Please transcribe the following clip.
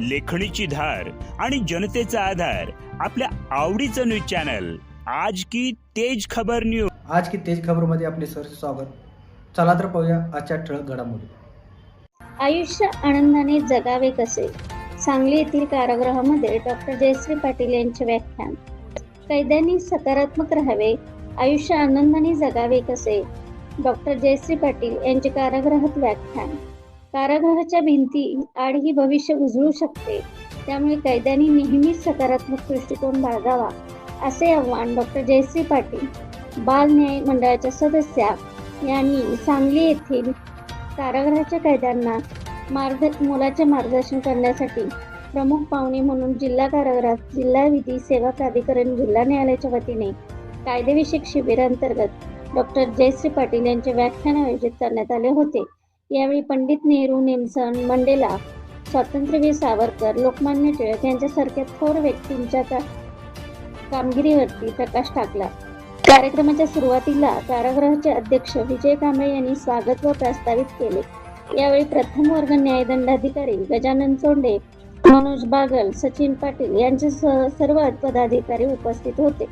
लेखणीची धार आणि जनतेचा आधार आपल्या आवडीचं न्यूज चॅनल. आज की तेज खबर न्यूज आज की तेज खबरमध्ये आपले सर स्वागत. चला तर पाहूया आजच्या ठळक घडामोडी. आयुष्य आनंदाने जगावे कसे? सांगली येथील कारागृहामध्ये डॉक्टर जयश्री पाटील यांचे व्याख्यान. कैद्यांनी सकारात्मक राहावे आयुष्य आनंदाने जगावे कसे? डॉक्टर जयश्री पाटील यांचे कारागृहात व्याख्यान. कारागृहाच्या भिंती आड ही भविष्य उजळू शकते. त्यामुळे कैद्यांनी नेहमीच सकारात्मक दृष्टिकोन बाळगावा असे आव्हान डॉक्टर जयश्री पाटील बाल न्याय मंडळाच्या सदस्या यांनी सांगली येथील कारागृहाच्या कैद्यांना मार्ग मोलाचे मार्गदर्शन करण्यासाठी प्रमुख पाहुणे म्हणून जिल्हा कारागृहात जिल्हा विधी सेवा प्राधिकरण जिल्हा न्यायालयाच्या वतीने कायदेविषयक शिबिरांतर्गत डॉक्टर जयश्री पाटील यांचे व्याख्यान आयोजित करण्यात आले होते. यावेळी पंडित नेहरू नेल्सन मंडेला स्वातंत्र्यवीर सावरकर लोकमान्य टिळक यांच्यासारख्या थोर व्यक्तींच्या कामगिरीवरती प्रकाश टाकला. कार्यक्रमाच्या सुरुवातीला कारागृहाचे अध्यक्ष विजय कांबळे यांनी स्वागत व प्रस्तावित केले. यावेळी प्रथम वर्ग न्यायदंडाधिकारी गजानन चोंडे मनोज बागल सचिन पाटील यांच्यासह सर्व पदाधिकारी उपस्थित होते.